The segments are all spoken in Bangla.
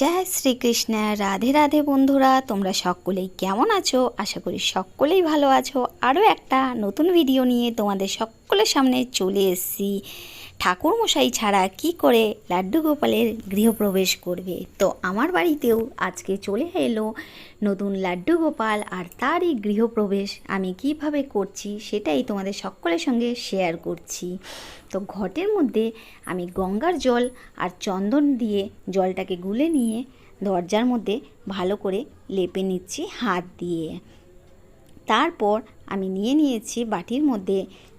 জয় শ্রীকৃষ্ণ। রাধে রাধে বন্ধুরা, তোমরা সকলেই কেমন আছো? আশা করি সকলেই ভালো আছো। আরও একটা নতুন ভিডিও নিয়ে তোমাদের সকলের সামনে চলে এসেছি। ঠাকুরমশাই ছাড়া কি করে লাড্ডু গোপালের গৃহপ্রবেশ করবে? তো আমার বাড়িতেও আজকে চলে এলো নতুন লাড্ডু গোপাল আর তারই গৃহপ্রবেশ আমি কীভাবে করছি সেটাই তোমাদের সকলের সঙ্গে শেয়ার করছি। তো ঘটের মধ্যে আমি গঙ্গার জল আর চন্দন দিয়ে জলটাকে গুলে নিয়ে দরজার মধ্যে ভালো করে লেপে নিচ্ছি হাত দিয়ে। তারপর আমি নিয়ে নিয়েছি বাটির মধ্যে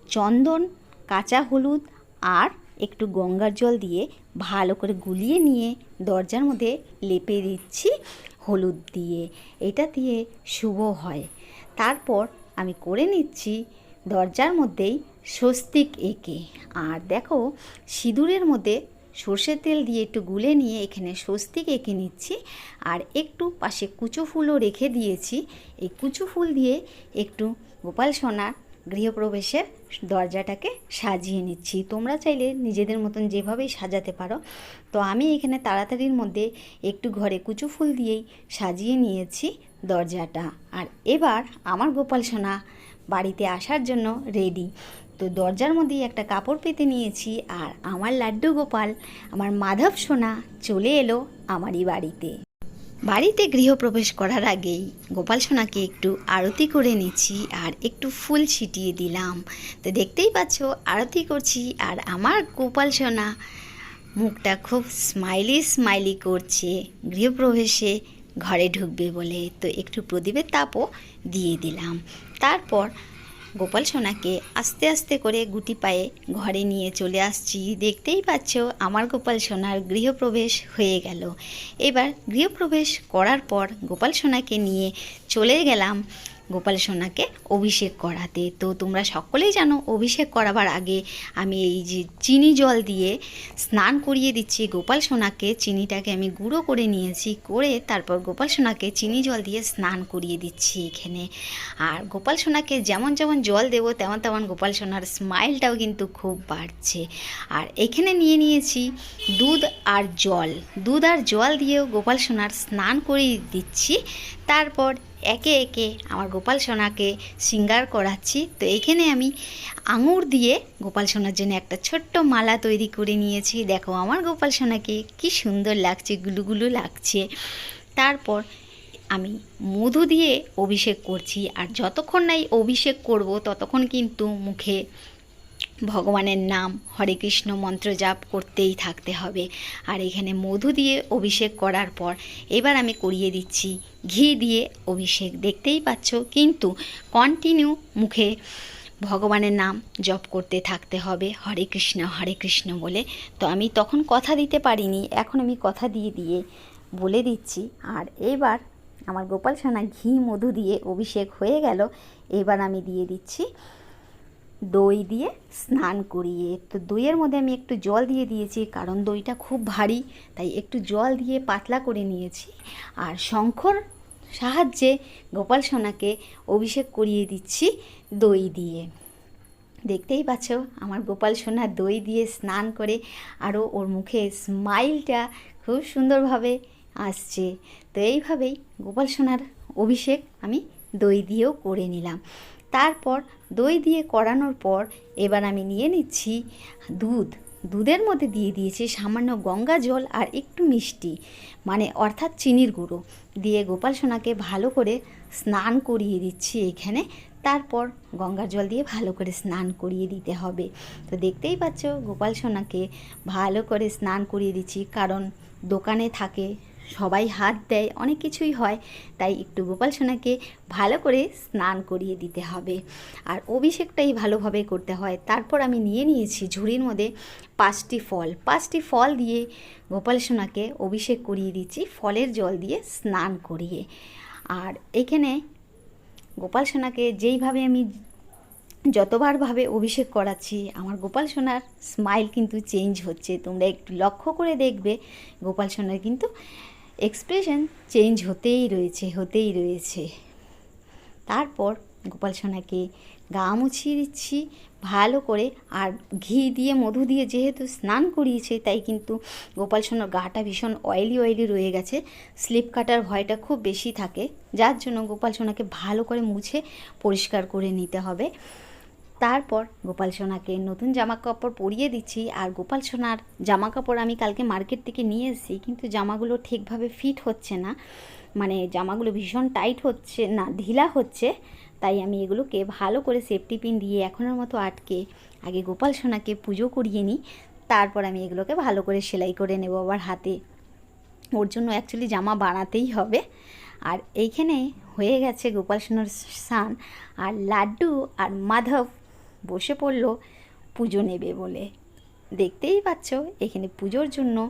চন্দন, কাঁচা হলুদ আর একটু গঙ্গার জল দিয়ে ভালো করে গুলিয়ে নিয়ে দরজার মধ্যে লেপে দিচ্ছি হলুদ দিয়ে। এটা দিয়ে শুভ হয়। তারপর আমি করে নিচ্ছি দরজার মধ্যেই স্বস্তিক এঁকে। আর দেখো, সিঁদুরের মধ্যে সর্ষের তেল দিয়ে একটু গুলে নিয়ে এখানে স্বস্তিক এঁকে নিচ্ছি। আর একটু পাশে কুচো ফুলও রেখে দিয়েছি। এই কুচো ফুল দিয়ে একটু গোপাল সোনার গৃহপ্রবেশের দরজাটাকে সাজিয়ে নিচ্ছি। তোমরা চাইলে নিজেদের মতন যেভাবেই সাজাতে পারো। তো আমি এখানে তাড়াতাড়ির মধ্যে একটু ঘরে কুচু ফুল দিয়েই সাজিয়ে নিয়েছি দরজাটা। আর এবার আমার গোপাল সোনা বাড়িতে আসার জন্য রেডি তো দরজার মধ্যেই একটা কাপড় পেতে নিয়েছি আর আমার লাড্ডু গোপাল, আমার মাধব সোনা চলে এলো আমারই বাড়িতে। বাড়িতে গৃহপ্রবেশ করার আগেই গোপাল সোনাকে একটু আরতি করে নিচ্ছি আর একটু ফুল ছিটিয়ে দিলাম। তো দেখতেই পাচ্ছ, আরতি করছি আর আমার গোপাল সোনা মুখটা খুব স্মাইলি স্মাইলি করছে। গৃহপ্রবেশে ঘরে ঢুকবে বলে। তো একটু প্রদীপের তাপও দিয়ে দিলাম। তারপর গোপাল সোনাকে আস্তে আস্তে করে গুটি পায়ে ঘরে নিয়ে চলে আসছি। দেখতেই পাচ্ছ, আমার গোপাল সোনার গৃহপ্রবেশ হয়ে গেল। এবার গৃহপ্রবেশ করার পর গোপাল সোনাকে নিয়ে চলে গেলাম। গোপাল সোনাকে অভিষেক করাতে। তো তোমরা সকলেই জানো, অভিষেক করাবার আগে আমি এই যে চিনি জল দিয়ে স্নান করিয়ে দিচ্ছি গোপাল সোনাকে। চিনিটাকে আমি গুঁড়ো করে নিয়েছি, করে তারপর গোপাল সোনাকে চিনি জল দিয়ে স্নান করিয়ে দিচ্ছি এখানে। আর গোপাল সোনাকে যেমন যেমন জল দেবো, তেমন তেমন গোপাল সোনার স্মাইলটাও কিন্তু খুব বাড়ছে। আর এখানে নিয়ে নিয়েছি দুধ আর জল। দুধ আর জল দিয়েও গোপাল সোনার স্নান করিয়ে দিচ্ছি। তারপর একে একে আমার গোপাল সোনাকে শৃঙ্গার করাচ্ছি। তো এখানে আমি আঙুর দিয়ে গোপাল সোনার জন্য একটা ছোট্ট মালা তৈরি করে নিয়েছি। দেখো, আমার গোপাল সোনাকে কি সুন্দর লাগছে, গুলুগুলু লাগছে। তারপর আমি মধু দিয়ে অভিষেক করছি। আর যতক্ষণ নাই অভিষেক করব, ততক্ষণ কিন্তু মুখে ভগবানের নাম হরে কৃষ্ণ মন্ত্র জাপ করতেই থাকতে হবে। আর এখানে মধু দিয়ে অভিষেক করার পর এবার আমি করিয়ে দিচ্ছি ঘি দিয়ে অভিষেক। দেখতেই পাচ্ছ, কিন্তু কন্টিনিউ মুখে ভগবানের নাম জপ করতে থাকতে হবে, হরে কৃষ্ণ হরে কৃষ্ণ বলে। তো আমি তখন কথা দিতে পারিনি, এখন আমি কথা দিয়ে দিয়ে বলে দিচ্ছি। আর এবার আমার গোপাল সোনা ঘি মধু দিয়ে অভিষেক হয়ে গেল, এবার আমি দিয়ে দিচ্ছি দই দিয়ে স্নান করিয়ে তো দইয়ের মধ্যে আমি একটু জল দিয়ে দিয়েছি, কারণ দইটা খুব ভারী, তাই একটু জল দিয়ে পাতলা করে নিয়েছি। আর শঙ্খর সাহায্যে গোপাল সোনাকে অভিষেক করিয়ে দিচ্ছি দই দিয়ে। দেখতেই পাচ্ছ, আমার গোপাল সোনা দই দিয়ে স্নান করে আরও ওর মুখে স্মাইলটা খুব সুন্দরভাবে আসছে। তো এইভাবেই গোপাল সোনার অভিষেক আমি দই দিয়েও করে নিলাম। তারপর দই দিয়ে করানোর পর এবার আমি নিয়ে নিচ্ছি দুধ। দুধের মধ্যে দিয়ে দিয়েছি সামান্য গঙ্গা জল আর একটু মিষ্টি মানে অর্থাৎ চিনির গুঁড়ো। দিয়ে গোপাল সোনাকে ভালো করে স্নান করিয়ে দিচ্ছি এখানে। তারপর গঙ্গার জল দিয়ে ভালো করে স্নান করিয়ে দিতে হবে। তো দেখতেই পাচ্ছ গোপাল সোনাকে ভালো করে স্নান করিয়ে দিচ্ছি, কারণ দোকানে থাকে সবাই হাত দেয়, অনেক কিছুই হয়। তাই একটু গোপাল সোনাকে ভালো করে স্নান করিয়ে দিতে হবে। আর অভিষেকটাই ভালোভাবে করতে হয়। তারপর আমি নিয়ে নিয়েছি ঝুড়ির মধ্যে পাঁচটি ফল। পাঁচটি ফল দিয়ে গোপাল সোনাকে অভিষেক করিয়ে দিচ্ছি, ফলের জল দিয়ে স্নান করিয়ে। আর এখানে গোপাল সোনাকে যেইভাবে আমি যতবারভাবে অভিষেক করাচ্ছি, আমার গোপাল সোনার স্মাইল কিন্তু চেঞ্জ হচ্ছে। তোমরা একটু লক্ষ্য করে দেখবে, গোপাল সোনার কিন্তু এক্সপ্রেশন চেঞ্জ হতেই রয়েছে হতেই রয়েছে। তারপর গোপাল সোনাকে গা মুছিয়ে দিচ্ছি, ভালো করে আর ঘি দিয়ে, মধু দিয়ে যেহেতু স্নান করিয়েছে, তাই কিন্তু গোপাল সোনার গাটা ভীষণ অয়েলি অয়েলি রয়ে গেছে। স্লিপ কাটার ভয়টা খুব বেশি থাকে, যার জন্য গোপাল সোনাকে ভালো করে মুছে পরিষ্কার করে নিতে হবে। তারপর গোপাল সোনাকে নতুন জামা কাপড় পরিয়ে দিচ্ছি আর গোপাল সোনার জামা কাপড় আমি কালকে মার্কেট থেকে নিয়ে এসেছি, কিন্তু জামাগুলো ঠিকভাবে ফিট হচ্ছে না। মানে জামাগুলো ভীষণ টাইট হচ্ছে, না, ঢিলা হচ্ছে, তাই আমি এগুলোকে ভালো করে সেফটি পিন দিয়ে এখনের মতো আটকে আগে গোপাল সোনাকে পুজো করিয়ে নিই, তারপর আমি এগুলোকে ভালো করে সেলাই করে নেব আবার হাতে। ওর জন্য অ্যাকচুয়ালি জামা বানাতেই হবে। আর এইখানে হয়ে গেছে গোপাল সোনার স্নান, আর লাড্ডু আর মাধব বসে পড়ল পুজো নেবে বলে। দেখতেই পাচ্ছ, এখানে পুজোর জন্য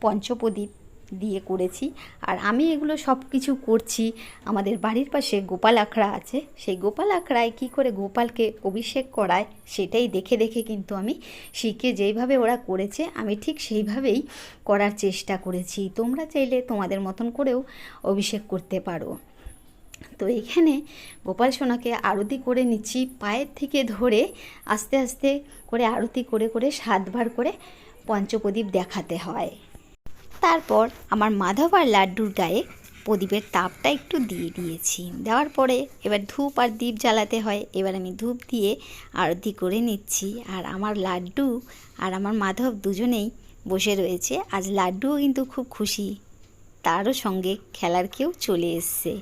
পঞ্চপ্রদীপ দিয়ে করেছি। আর আমি এগুলো সব কিছু করছি। আমাদের বাড়ির পাশে গোপাল আখড়া আছে। সেই গোপাল আখড়ায় কী করে গোপালকে অভিষেক করায় সেটাই দেখে দেখে কিন্তু আমি শিখে যেইভাবে ওরা করেছে, আমি ঠিক সেইভাবেই করার চেষ্টা করেছি। তোমরা চাইলে তোমাদের মতন করেও অভিষেক করতে পারো। তো এখানে গোপাল সোনাকে আরতি করে নিচ্ছি, পায়ের থেকে ধরে আস্তে আস্তে করে আরতি করে করে সাতবার করে পঞ্চপ্রদীপ দেখাতে হয়। তারপর আমার মাধব আর লাড্ডুর গায়ে প্রদীপের তাপটা একটু দিয়ে দিয়েছি। দেওয়ার পরে এবার ধূপ আর দীপ জ্বালাতে হয়, এবার আমি ধূপ দিয়ে আরতি করে নিচ্ছি। আর আমার লাড্ডু আর আমার মাধব দুজনেই বসে রয়েছে। আজ লাড্ডুও কিন্তু খুব খুশি, তারও সঙ্গে খেলার কেউ চলে এসছে।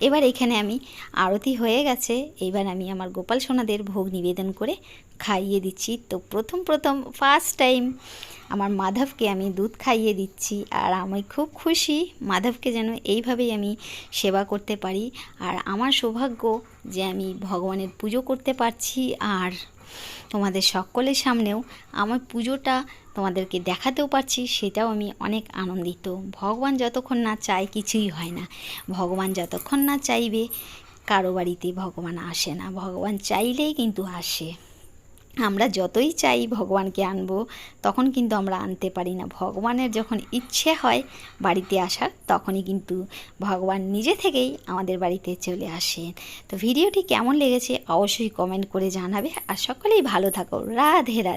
এবার এখানে আমি আরতি হয়ে গেছে। এবার আমি আমার গোপাল সোনাদের ভোগ নিবেদন করে খাইয়ে দিচ্ছি। তো প্রথম প্রথম ফার্স্ট টাইম আমার মাধবকে আমি দুধ খাইয়ে দিচ্ছি আর আমি খুব খুশি মাধবকে যেন এইভাবেই আমি সেবা করতে পারি। আর আমার সৌভাগ্য যে আমি ভগবানের পুজো করতে পারছি আর তোমাদের সকলের সামনেও আমার পুজোটা তোমাদেরকে দেখাতেও পারছি, সেটাও আমি অনেক আনন্দিত। ভগবান যতক্ষণ না চায়, কিছুই হয় না। ভগবান যতক্ষণ না চাইবে, কারও বাড়িতে ভগবান আসে না। ভগবান চাইলেই কিন্তু আসে। আমরা যতই চাই ভগবানকে আনব, তখন কিন্তু আমরা আনতে পারি না। ভগবানের যখন ইচ্ছে হয় বাড়িতে আসার, তখনই কিন্তু ভগবান নিজে থেকেই আমাদের বাড়িতে চলে আসেন। তো ভিডিওটি কেমন লেগেছে, অবশ্যই কমেন্ট করে জানাবে। আর সকলেই ভালো থাকো। রাধে রাধে।